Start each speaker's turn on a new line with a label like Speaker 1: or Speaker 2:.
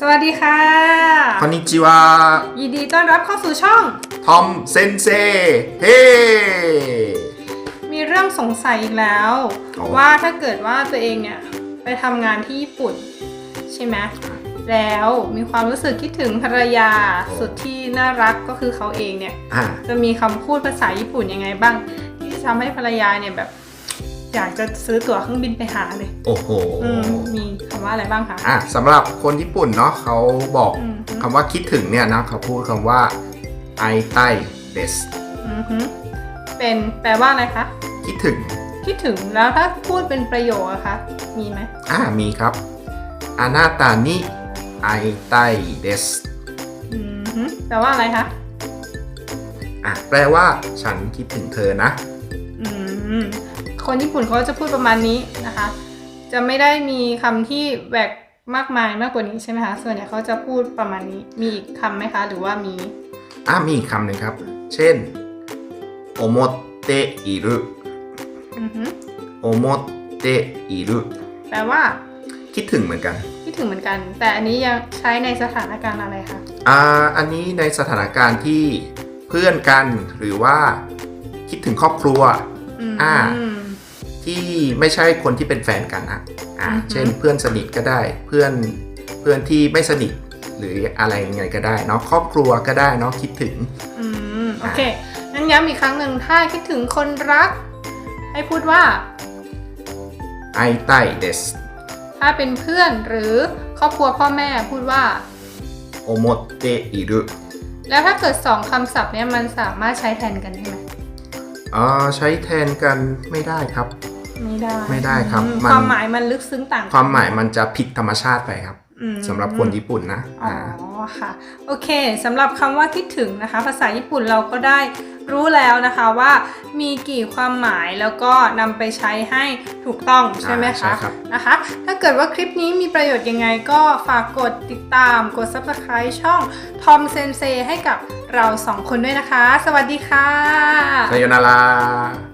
Speaker 1: สวัสดีค่ะ
Speaker 2: คอนิจิวา
Speaker 1: ยินดีต้อนรับเข้าสู่ช่อง
Speaker 2: ทอมเซนเซเฮ
Speaker 1: มีเรื่องสงสัยอีกแล้ว ว่าถ้าเกิดว่าตัวเองเนี่ยไปทำงานที่ญี่ปุ่น ใช่ไหมแล้วมีความรู้สึกคิดถึงภรรยาสุดที่น่ารักก็คือเขาเองเนี่ย จะมีคำพูดภาษาญี่ปุ่นยังไงบ้าง ที่ทำให้ภรรยาเนี่ยแบบ อยากจะซื้อตั๋วเครื่องบินไปหาเลย
Speaker 2: โอ้โห
Speaker 1: อืมมีคำว่าอะไรบ้างคะ
Speaker 2: อะสำหรับคนญี่ปุ่นเนาะเขาบอก
Speaker 1: อืม
Speaker 2: คำว่าคิดถึงเนี่ยนะเขาพูดคำว่าไอไตเดส
Speaker 1: อือฮึเป็นแปลว่าอะไรคะ
Speaker 2: คิดถึง
Speaker 1: คิดถึงแล้วถ้าพูดเป็นประโยคอะคะ มีไหม
Speaker 2: อ่ามีครับอานาตานิไอไตเดส
Speaker 1: อืมฮึแปลว่าอะไรคะ
Speaker 2: อะแปลว่าฉันคิดถึงเธอนะ
Speaker 1: อืม คนญี่ปุ่นเขาจะพูดประมาณนี้นะคะ จะไม่ได้มีคำที่แหวกมากมายมากกว่านี้ใช่ไหมคะ ส่วนใหญ่เขาจะพูดประมาณนี้ มีอีกคำไหมคะ หรือว่ามี
Speaker 2: อะมีอีกคำหนึ่งครับ เช่นโอโมเตอิรุ
Speaker 1: อือฮึ
Speaker 2: โอโมเตอิรุ
Speaker 1: แปลว่า
Speaker 2: คิดถึงเหมือนกัน
Speaker 1: คิดถึงเหมือนกัน แต่อันนี้ยังใช้ในสถานการณ์อะไรคะ
Speaker 2: อ่า อันนี้ในสถานการณ์ที่เพื่อนกันหรือว่า คิดถึงครอบครัว
Speaker 1: อืม
Speaker 2: อ่า ที่ไม่ใช่คนที่เป็นแฟนกันนะอ่า
Speaker 1: อือฮึ
Speaker 2: เช่นเพื่อนสนิทก็ได้ เพื่อนเพื่อนที่ไม่สนิทหรืออะไรยังไงก็ได้เนาะครอบครัวก็ได้เนาะคิดถึง
Speaker 1: อืมโอเคงั้นย้ำอีกครั้งหนึ่งถ้าคิดถึงคนรัก ให้พูดว่า
Speaker 2: ไอไตเดส
Speaker 1: ถ้าเป็นเพื่อนหรือครอบครัวพ่อแม่พูดว่า
Speaker 2: โอโมเตอิรุ
Speaker 1: แล้วถ้าเกิดสองคำศัพท์เนี้ยมันสามารถใช้แทนกันได้ไหม
Speaker 2: อ่าใช้แทนกันไม่ได้ครับ
Speaker 1: ไม่ได้
Speaker 2: ไม่ได้ครับ
Speaker 1: อื
Speaker 2: มัน
Speaker 1: ความหมายมันลึกซึ้งต่างกัน
Speaker 2: ความหมายมันจะผิดธรรมชาติไปครับ
Speaker 1: อืม
Speaker 2: สำหรับคนญี่ปุ่นนะ
Speaker 1: อ๋อ
Speaker 2: อ่า
Speaker 1: ค่ะ โอเคสำหรับคำว่าคิดถึงนะคะ ภาษาญี่ปุ่นเราก็ได้รู้แล้วนะคะว่ามีกี่ความหมายแล้วก็นำไปใช้ให้ถูกต้องใช่ไหม
Speaker 2: อ่าใช่
Speaker 1: คะ
Speaker 2: ครับ
Speaker 1: นะคะ ถ้าเกิดว่าคลิปนี้มีประโยชน์ยังไงก็ฝากกดติดตามกด subscribe ช่อง Tom Sensei ให้กับเราสองคนด้วยนะคะ สวัสดีค่ะ
Speaker 2: さよなら